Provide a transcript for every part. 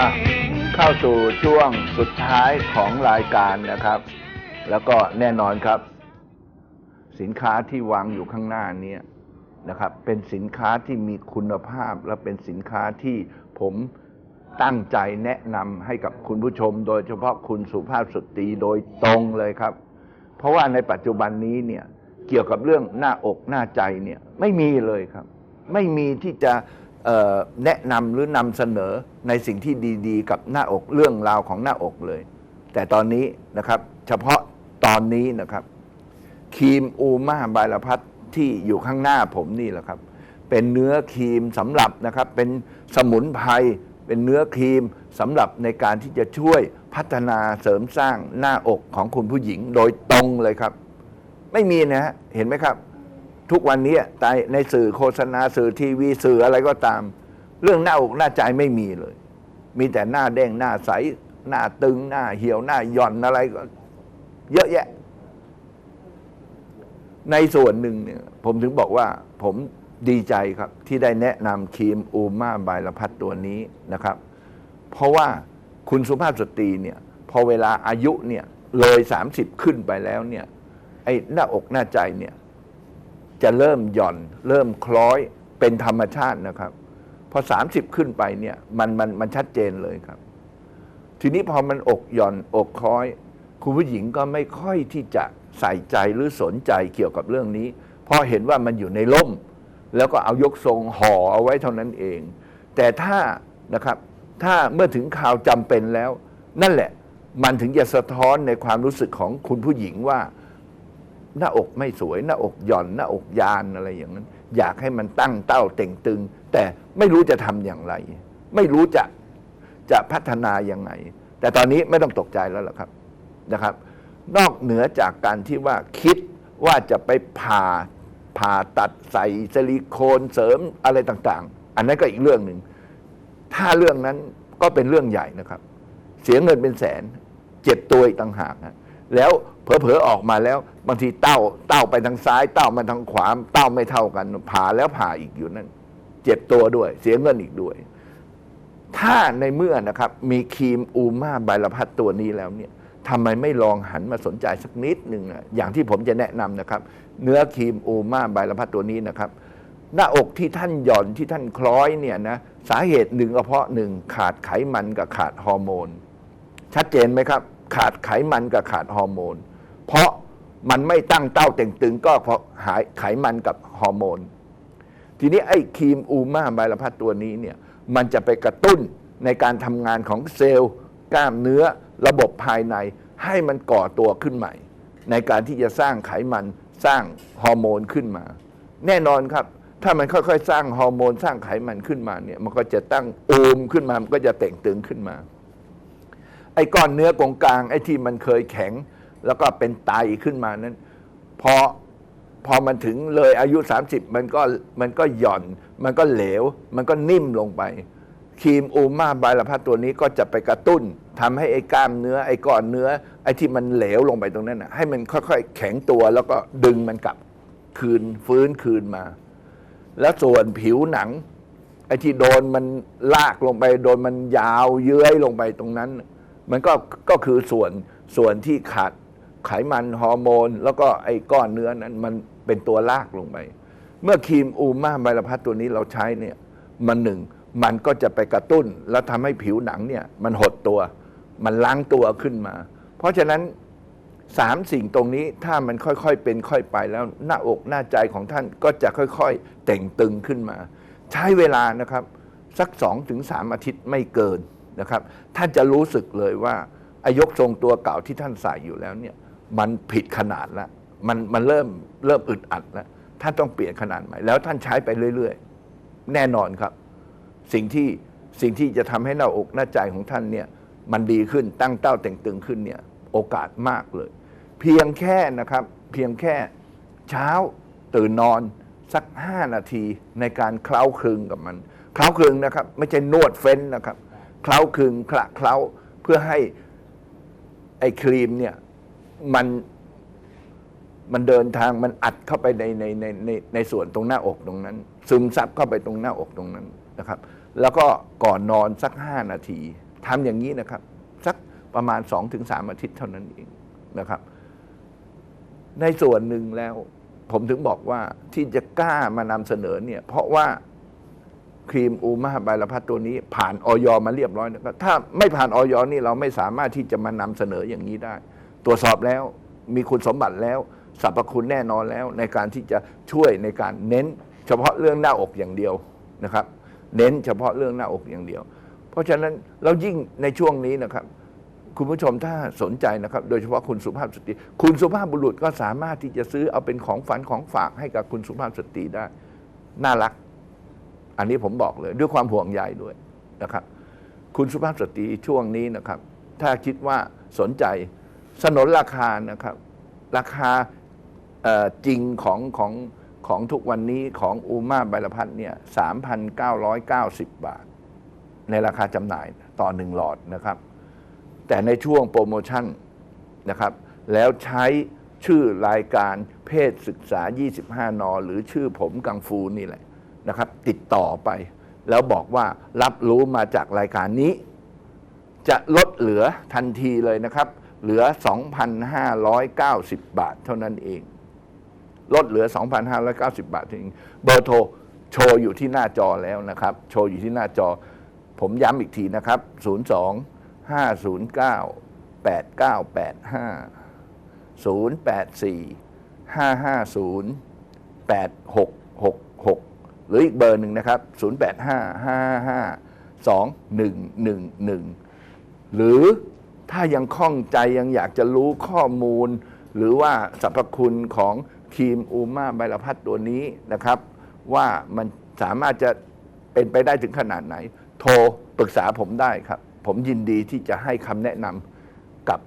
อะเข้าสู่ช่วงสุดท้ายของรายการนะครับ แล้วก็แน่นอนครับ สินค้าที่วางอยู่ข้างหน้านี้นะครับ เป็นสินค้าที่มีคุณภาพและเป็นสินค้าที่ผมตั้งใจแนะนำให้กับคุณผู้ชม โดยเฉพาะคุณสุภาพสตรีโดยตรงเลยครับ เพราะว่าในปัจจุบันนี้เนี่ยเกี่ยวกับเรื่องหน้าอกหน้าใจเนี่ยไม่มีเลยครับ ไม่มีที่จะ แนะนำหรือนำเสนอในสิ่งที่ดีๆ กับหน้าอกเรื่องราวของหน้าอกเลย แต่ตอนนี้นะครับเฉพาะตอนนี้นะครับครีมอูมาบายลพัทที่อยู่ข้างหน้าผมนี่แหละครับ เป็นเนื้อครีมสำหรับนะครับเป็นสมุนไพรเป็นเนื้อครีมสำหรับในการที่จะช่วยพัฒนาเสริมสร้างหน้าอกของคุณผู้หญิงโดยตรงเลยครับ ไม่มีนะฮะเห็นไหมครับ ทุกวันนี้ในสื่อโฆษณาสื่อทีวีสื่ออะไรก็ตาม เรื่องหน้าอกหน้าใจไม่มีเลย มีแต่หน้าเด้งหน้าใส หน้าตึงหน้าเหี่ยวหน้าหย่อนอะไรก็ เยอะแยะ ในส่วนหนึ่งเนี่ย ผมถึงบอกว่า ผมดีใจครับ ที่ได้แนะนำครีมอูมาบายละพัดตัวนี้นะครับ เพราะว่าคุณสุภาพสตรีเนี่ย พอเวลาอายุเนี่ย เลย 30 ขึ้นไปแล้วเนี่ยไอ้หน้าอกหน้าใจเนี่ย จะเริ่มหย่อน เริ่มคล้อยเป็นธรรมชาตินะครับ พอ 30 ขึ้นไปเนี่ยมันมันมันชัดเจนเลยครับ ทีนี้พอมันอกหย่อนอกคล้อย คุณผู้หญิงก็ไม่ค่อยที่จะใส่ใจหรือสนใจเกี่ยวกับเรื่องนี้ เพราะเห็นว่ามันอยู่ในร่ม แล้วก็เอายกทรงห่อเอาไว้เท่านั้นเอง แต่ถ้านะครับถ้าเมื่อถึงข่าวจำเป็นแล้ว นั่นแหละมันถึงจะสะท้อนในความรู้สึกของคุณผู้หญิงว่า หน้าอกไม่สวย หน้าอกหย่อน หน้าอกยานอะไรอย่างนั้น อยากให้มันตั้งเต้าเต่งตึง แต่ไม่รู้จะทำอย่างไร ไม่รู้จะจะพัฒนายังไง แต่ตอนนี้ไม่ต้องตกใจแล้วล่ะครับนะครับ นอกเหนือจากการที่ว่าคิดว่าจะไปผ่าผ่าตัดใส่ซิลิโคนเสริมอะไรต่างๆ อันนั้นก็อีกเรื่องหนึ่ง ถ้าเรื่องนั้นก็เป็นเรื่องใหญ่นะครับ เสียเงินเป็นแสน เจ็บตัวอีกต่างหากนะ แล้วเผลอๆออกมาแล้วบางทีเต้าเต้าไปทางซ้าย เต้ามาทางขวาเต้าไม่เท่ากัน ผ่าแล้วผ่าอีกอยู่นั่นเจ็บตัวด้วย เสียเงินอีกด้วย ถ้าในเมื่อนะครับ มีครีมอูมาไบลพัดตัวนี้แล้วเนี่ยทำไมไม่ลองหันมาสนใจสักนิดหนึ่งอะอย่างที่ผมจะแนะนำนะครับ เนื้อครีมอูมาไบลพัดตัวนี้นะครับ หน้าอกที่ท่านหย่อนที่ท่านคล้อยเนี่ยนะสาเหตุหนึ่งก็เพราะหนึ่งขาดไขมันกับขาดฮอร์โมน ชัดเจนไหมครับ ขาดไขมันกับขาดฮอร์โมน เพราะมันไม่ตั้งเต้าเต่งตึงก็เพราะหายไขมันกับฮอร์โมน ทีนี้ไอ้ครีมอูมาไบลพัดตัวนี้เนี่ยมันจะไปกระตุ้นในการทำงานของเซลล์ กล้ามเนื้อระบบภายในให้มันก่อตัวขึ้นใหม่ ในการที่จะสร้างไขมันสร้างฮอร์โมนขึ้นมา แน่นอนครับ ถ้ามันค่อยๆ สร้างฮอร์โมน สร้างไขมันขึ้นมาเนี่ยมันก็จะตั้งอูมขึ้นมามันก็จะเต่งตึงขึ้นมา ไอ้ก้อนเนื้อกงกลางไอ้ที่มันเคยแข็ง แล้วก็เป็นไตขึ้นมานั้นพอพอมันถึงเลยอายุ 30 มันก็มันก็หย่อน มันก็เหลว มันก็นิ่มลงไปครีมอูมาไบลพัดตัวนี้ก็จะไปกระตุ้นทำให้ไอ้กล้ามเนื้อไอ้ก้อนเนื้อ ไอ้ที่มันเหลวลงไปตรงนั้นนะให้มันค่อยๆ แข็งตัวแล้วก็ดึงมันกลับคืนฟื้นคืนมา แล้วส่วนผิวหนัง ไอ้ที่โดนมันลากลงไป โดนมันยาวเย้ยลงไปตรงนั้น มันก็ก็คือส่วนส่วนที่ขาดไขมันฮอร์โมน แล้วก็ไอ้ก้อนเนื้อนั้นมันเป็นตัวลากลงไป เมื่อครีมอูมาไบลพัดตัวนี้เราใช้เนี่ยมันหนึ่งมันก็จะไปกระตุ้น แล้วทำให้ผิวหนังเนี่ยมันหดตัว มันล้างตัวขึ้นมา เพราะฉะนั้นสามสิ่งตรงนี้ถ้ามันค่อยๆเป็นค่อยไปแล้วหน้าอกหน้าใจของท่านก็จะค่อยๆ แต่งตึงขึ้นมา ใช้เวลานะครับ สักสองถึงสามอาทิตย์ไม่เกิน นะครับ ท่านจะรู้สึกเลยว่าอายกทรงตัวเก่าที่ท่านใส่อยู่แล้วเนี่ยมันผิดขนาดแล้วมันมันเริ่มเริ่มอึดอัดแล้วท่านต้องเปลี่ยนขนาดใหม่ แล้วท่านใช้ไปเรื่อยๆ แน่นอนครับ สิ่งที่สิ่งที่จะทำให้หน้าอกหน้าใจของท่านเนี่ยมันดีขึ้นตั้งเต้าแต่งตึงขึ้นเนี่ยโอกาสมากเลย เพียงแค่นะครับ เพียงแค่เช้าตื่นนอนสักห้านาทีในการเคล้าคลึงกับมันเคล้าคลึงนะครับ ไม่ใช่นวดเฟ้นนะครับ เคล้าคลึงคละเคล้าเพื่อให้ไอ้ครีมเนี่ยมันมันเดินทางมันอัดเข้าไปในในในในในส่วนตรงหน้าอกตรงนั้น ซึมซับเข้าไปตรงหน้าอกตรงนั้นนะครับ แล้วก็ก่อนนอนสักห้านาทีทำอย่างนี้นะครับ สักประมาณ2องถึงสามอาทิตย์เท่านั้นเองนะครับ ในส่วนหนึ่งแล้ว ผมถึงบอกว่าที่จะกล้ามานำเสนอเนี่ย เพราะว่า ครีมอูมาไบลพัทตัวนี้ ผ่านออยมาเรียบร้อยนะครับถ้าไม่ผ่านออยนี่เราไม่สามารถที่จะมานำเสนออย่างนี้ได้ ตรวจสอบแล้วมีคุณสมบัติแล้วสรรพคุณแน่นอนแล้วในการที่จะช่วยในการเน้น เฉพาะเรื่องหน้าอกอย่างเดียวนะครับ เน้นเฉพาะเรื่องหน้าอกอย่างเดียว เพราะฉะนั้นเรายิ่งในช่วงนี้นะครับ คุณผู้ชมถ้าสนใจนะครับ โดยเฉพาะคุณสุภาพสตรี คุณสุภาพบุรุษก็สามารถที่จะซื้อเอาเป็นของฝันของฝากให้กับคุณสุภาพสตรีได้ น่ารัก อันนี้ผมบอกเลย ด้วยความห่วงใยด้วยนะครับ คุณสุภาพสตรีช่วงนี้นะครับ ถ้าคิดว่าสนใจสนนราคานะครับ ราคาจริงของของของทุกวันนี้ของอูมาไบรพัทเนี่ย3,990บาท ในราคาจำหน่ายต่อหนึ่งหลอดนะครับ แต่ในช่วงโปรโมชั่นนะครับ แล้วใช้ชื่อรายการเพศศึกษา 25 น หรือชื่อผมกังฟูนี่แหละ นะครับ ติดต่อไป แล้วบอกว่ารับรู้มาจากรายการนี้ จะลดเหลือทันทีเลยนะครับ เหลือ 2,590 บาทเท่านั้นเอง ลดเหลือ 2,590 บาทเองเบอร์โทรโชว์อยู่ที่หน้าจอแล้วนะครับ โชว์อยู่ที่หน้าจอ ผมย้ำอีกทีนะครับ 02 509 8985 084 550 8666 หรืออีกเบอร์หนึ่งนะครับ 0 8 5 5 5 2 1 1 1 หรือถ้ายังข้องใจยังอยากจะรู้ข้อมูล หรือว่าสรรพคุณของครีมอูมาไบรพัทตัวนี้นะครับ ว่ามันสามารถจะเป็นไปได้ถึงขนาดไหน โทรปรึกษาผมได้ครับ ผมยินดีที่จะให้คำแนะนำกับ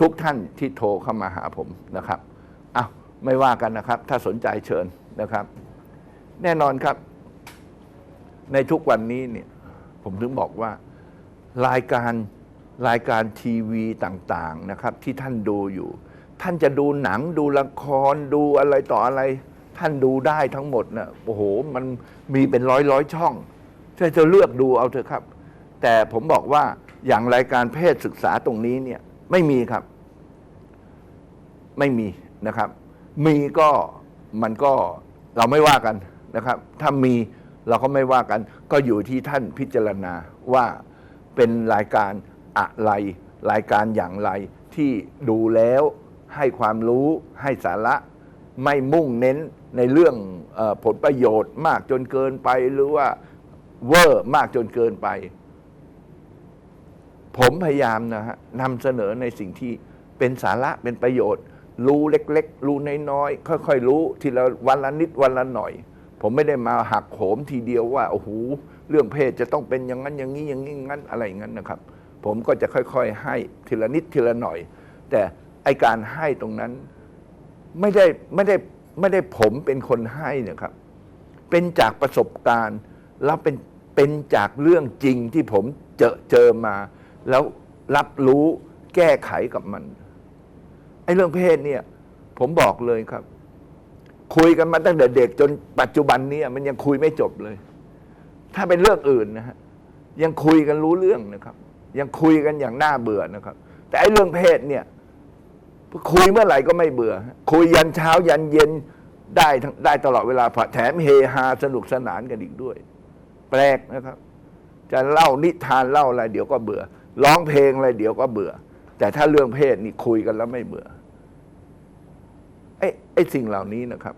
ทุกท่านที่โทรเข้ามาหาผมนะครับอ้าวไม่ว่ากันนะครับ ถ้าสนใจเชิญนะครับ แน่นอนครับ ในทุกวันนี้เนี่ย ผมถึงบอกว่ารายการรายการทีวีต่างๆนะครับ ที่ท่านดูอยู่ ท่านจะดูหนังดูละครดูอะไรต่ออะไร ท่านดูได้ทั้งหมดนะโอ้โห มันมีเป็นร้อยร้อยช่องถ้าจะเลือกดูเอาเถอะครับ แต่ผมบอกว่าอย่างรายการเพศศึกษาตรงนี้เนี่ยไม่มีครับ ไม่มีนะครับ มีก็มันก็เราไม่ว่ากัน นะครับ ถ้ามีเราก็ไม่ว่ากัน ก็อยู่ที่ท่านพิจารณาว่าเป็นรายการอะไร รายการอย่างไรที่ดูแล้วให้ความรู้ให้สาระ ไม่มุ่งเน้นในเรื่องอผลประโยชน์มากจนเกินไปหรือว่าเวอร์มากจนเกินไป ผมพยายามนะฮะนำเสนอในสิ่งที่เป็นสาระเป็นประโยชน์ รู้เล็ก ๆ รู้น้อยๆค่อย ๆ รู้ทีละวันละนิดวันละหน่อย ผมไม่ได้มาหักโหมทีเดียวว่าโอ้โหเรื่องเพศจะต้องเป็นอย่างนั้นอย่างนี้อย่างนี้อย่างนั้นอะไรอย่างนั้นนะครับ ผมก็จะค่อยๆ ให้ทีละนิดทีละหน่อย แต่ไอการให้ตรงนั้นไม่ได้ไม่ได้ไม่ได้ผมเป็นคนให้นะครับ เป็นจากประสบการณ์แล้วเป็นเป็นจากเรื่องจริงที่ผมเจอเจอมา แล้วรับรู้แก้ไขกับมันไอ้เรื่องเพศเนี่ย ผมบอกเลยครับ คุยกันมาตั้งแต่เด็กจนปัจจุบันนี้มันยังคุยไม่จบเลย ถ้าเป็นเรื่องอื่นนะฮะยังคุยกันรู้เรื่องนะครับ ยังคุยกันอย่างน่าเบื่อนะครับ แต่ไอ้เรื่องเพศเนี่ยคุยเมื่อไหร่ก็ไม่เบื่อ คุยยันเช้ายันเย็นได้ได้ตลอดเวลาแถมเฮฮาสนุกสนานกันอีกด้วย แปลกนะครับ จะเล่านิทานเล่าอะไรเดี๋ยวก็เบื่อร้องเพลงอะไรเดี๋ยวก็เบื่อ แต่ถ้าเรื่องเพศนี่คุยกันแล้วไม่เบื่อ ไอ้ไอ้สิ่งเหล่านี้นะครับ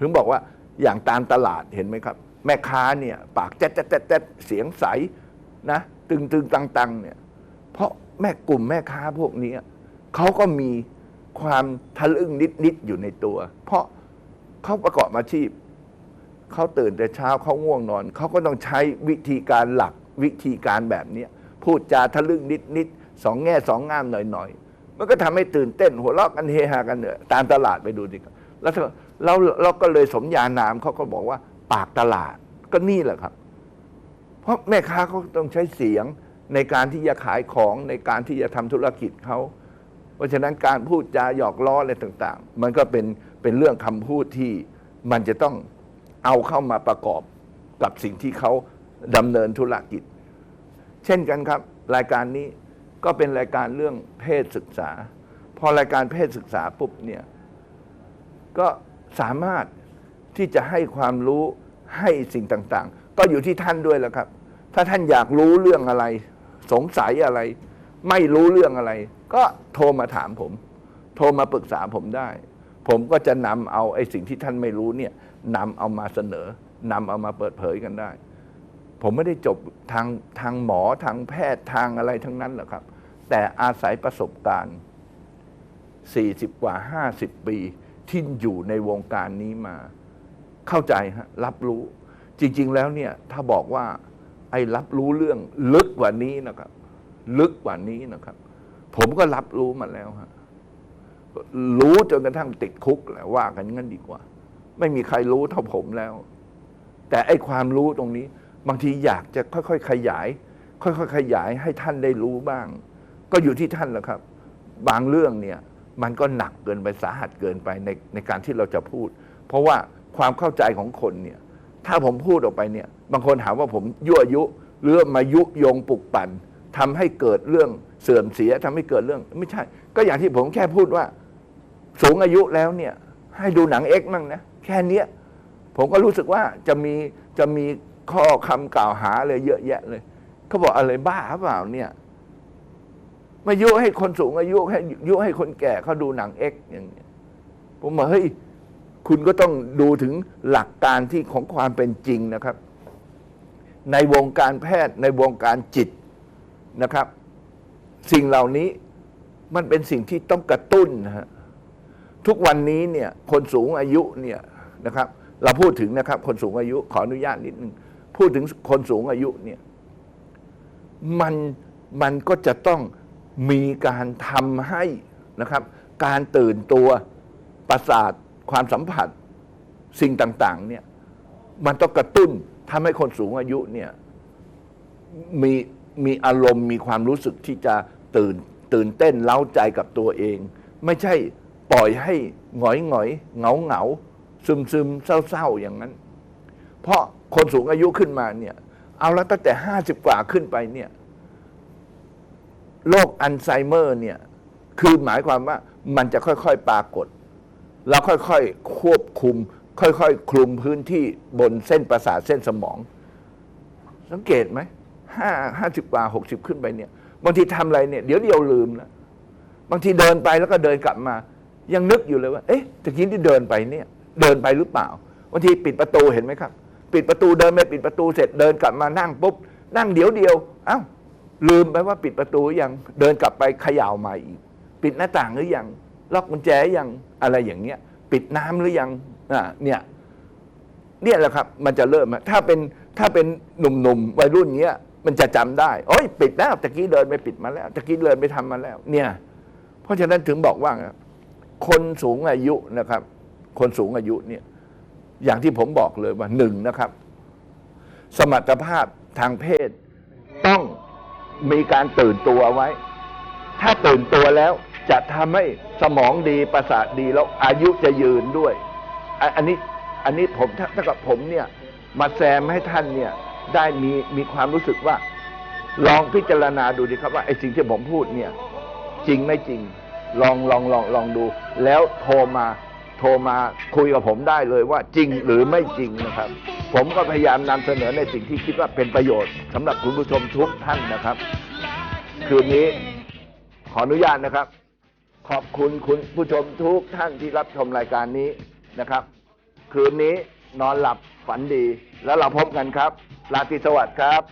ถึงบอกว่าอย่างตามตลาดเห็นไหมครับ แม่ค้าเนี่ย ปากแจ๊ดแจ๊ดแจ๊ดแจ๊ดเสียงใสนะตึงตึงตังตังเนี่ย เพราะแม่กลุ่มแม่ค้าพวกนี้เขาก็มีความทะลึ่งนิดๆอยู่ในตัว เพราะเขาประกอบอาชีพเขาตื่นแต่เช้าเขาง่วงนอนเขาก็ต้องใช้วิธีการหลักวิธีการแบบนี้พูดจาทะลึ่งนิดๆสองแง่สองงามหน่อยๆ มันก็ทำให้ตื่นเต้น หัวเราะกันเฮฮากันเนี่ยตามตลาดไปดูดิครับแล้วเราเราก็เลยสมญานามเขาก็บอกว่า ปากตลาดก็นี่แหละครับ เพราะแม่ค้าเขาต้องใช้เสียงในการที่จะขายของในการที่จะทำธุรกิจเขาเพราะฉะนั้นการพูดจาหยอกล้ออะไรต่าง ๆ มันก็เป็นเป็นเรื่องคำพูดที่มันจะต้องเอาเข้ามาประกอบกับสิ่งที่เขาดำเนินธุรกิจ เช่นกันครับ รายการนี้ ก็เป็นรายการเรื่องเพศศึกษา พอรายการเพศศึกษาปุ๊บเนี่ยก็สามารถที่จะให้ความรู้ให้สิ่งต่างๆ ก็อยู่ที่ท่านด้วยแหล้วครับ ถ้าท่านอยากรู้เรื่องอะไร สงสัยอะไร ไม่รู้เรื่องอะไร ก็โทรมาถามผม โทรมาปรึกษาผมได้ ผมก็จะนำเอาไอ้สิ่งที่ท่านไม่รู้เนี่ยนำเอามาเสนอนำเอามาเปิดเผยกันได้ ผมไม่ได้จบทางทางหมอทางแพทย์ทางอะไรทั้งนั้นหรอกครับ แต่อาศัยประสบการณ์ 40 กว่า 50 ปี ที่อยู่ในวงการนี้มา เข้าใจฮะรับรู้ จริง ๆ แล้วเนี่ยถ้าบอกว่าไอ้รับรู้เรื่องลึกกว่านี้นะครับ ลึกกว่านี้นะครับ ผมก็รับรู้มาแล้วฮะรู้จนกระทั่งติดคุกแหละว่ากันงั้นดีกว่า ไม่มีใครรู้เท่าผมแล้ว แต่ไอ้ความรู้ตรงนี้ บางทีอยากจะค่อยๆขยาย ค่อยๆขยายให้ท่านได้รู้บ้าง ก็อยู่ที่ท่านแหละครับ บางเรื่องเนี่ยมันก็หนักเกินไปสาหัสเกินไปในในการที่เราจะพูด เพราะว่าความเข้าใจของคนเนี่ยถ้าผมพูดออกไปเนี่ย บางคนหาว่าผมยั่วยุหรือมายุยงปลุกปั่นทำให้เกิดเรื่องเสื่อมเสียทำให้เกิดเรื่อง ไม่ใช่ ก็อย่างที่ผมแค่พูดว่า สูงอายุแล้วเนี่ย ให้ดูหนังเอ็กซ์มั่งนะแค่เนี้ยผมก็รู้สึกว่าจะมีจะมี ข้อคำกล่าวหาเลยเยอะแยะเลยเขาบอกอะไรบ้าเปล่าเนี่ยมายุให้คนสูงอายุให้ยุให้คนแก่เขาดูหนังเอ็กซ์อย่างเงี้ยผมบอกเฮ้ยคุณก็ต้องดูถึงหลักการที่ของความเป็นจริงนะครับ ในวงการแพทย์ในวงการจิตนะครับ สิ่งเหล่านี้มันเป็นสิ่งที่ต้องกระตุ้นนะฮะทุกวันนี้เนี่ยคนสูงอายุเนี่ยนะครับ เราพูดถึงนะครับ คนสูงอายุขออนุญาตนิดนึง พูดถึงคนสูงอายุเนี่ยมันมันก็จะต้องมีการทำให้นะครับ การตื่นตัวประสาทความสัมผัสสิ่งต่างๆเนี่ยมันต้องกระตุ้นทำให้คนสูงอายุเนี่ยมีมีอารมณ์มีความรู้สึกที่จะตื่นตื่นเต้นเล้าใจกับตัวเอง ไม่ใช่ปล่อยให้หงอยหงอยเหงาเหงาซึมซึมเศร้าเศร้าอย่างนั้น เพราะ คนสูงอายุขึ้นมาเนี่ย เอาละตั้งแต่ห้าสิบกว่าขึ้นไปเนี่ยโรคอัลไซเมอร์เนี่ย คือหมายความว่ามันจะค่อยๆปรากฏ แล้วค่อยๆควบคุม ค่อยๆคลุมพื้นที่บนเส้นประสาทเส้นสมอง สังเกตไหมห้าห้าสิบกว่าหกสิบขึ้นไปเนี่ยบางทีทำอะไรเนี่ยเดี๋ยวเดียวลืมนะบางทีเดินไปแล้วก็เดินกลับมา ยังนึกอยู่เลยว่า เอ๊ะตะกี้ที่เดินไปเนี่ย เดินไปหรือเปล่าบางทีปิดประตูเห็นไหมครับ ปิดประตูเดินไปปิดประตูเสร็จเดินกลับมานั่งปุ๊บนั่งเดี๋ยวเดียวเอ้าลืมไปว่าปิดประตูยังเดินกลับไปเขย่าใหม่อีก ปิดหน้าต่างหรือยังล็อกกุญแจยังอะไรอย่างเงี้ย ปิดน้ำหรือยังอ่าเนี่ยเนี่ยแหละครับ มันจะเริ่มถ้าเป็นถ้าเป็นหนุ่มๆวัยรุ่นเงี้ยมันจะจำได้โอ้ยปิดแล้วตะกี้เดินไปปิดมาแล้วตะกี้เดินไปทำมาแล้ว เนี่ย เพราะฉะนั้นถึงบอกว่าคนสูงอายุนะครับ คนสูงอายุเนี่ย อย่างที่ผมบอกเลยว่าหนึ่งนะครับ สมรรถภาพทางเพศ ต้องมีการตื่นตัวไว้ ถ้าตื่นตัวแล้วจะทำให้สมองดีประสาทดีแล้วอายุจะยืนด้วย อันนี้อันนี้ผมถ้าถ้ากับผมเนี่ย มาแซมให้ท่านเนี่ยได้มีมีความรู้สึกว่า ลองพิจารณาดูดิครับว่าไอ้สิ่งที่ผมพูดเนี่ย จริงไม่จริง ลองลองลองลองดู แล้วโทรมา โทรมาคุยกับผมได้เลยว่าจริงหรือไม่จริงนะครับ ผมก็พยายามนำเสนอในสิ่งที่คิดว่าเป็นประโยชน์สำหรับคุณผู้ชมทุกท่านนะครับ คืนนี้ขออนุญาตนะครับ ขอบคุณคุณผู้ชมทุกท่านที่รับชมรายการนี้นะครับ คืนนี้นอนหลับฝันดี แล้วเราพบกันครับ ราตรีสวัสดิ์ครับ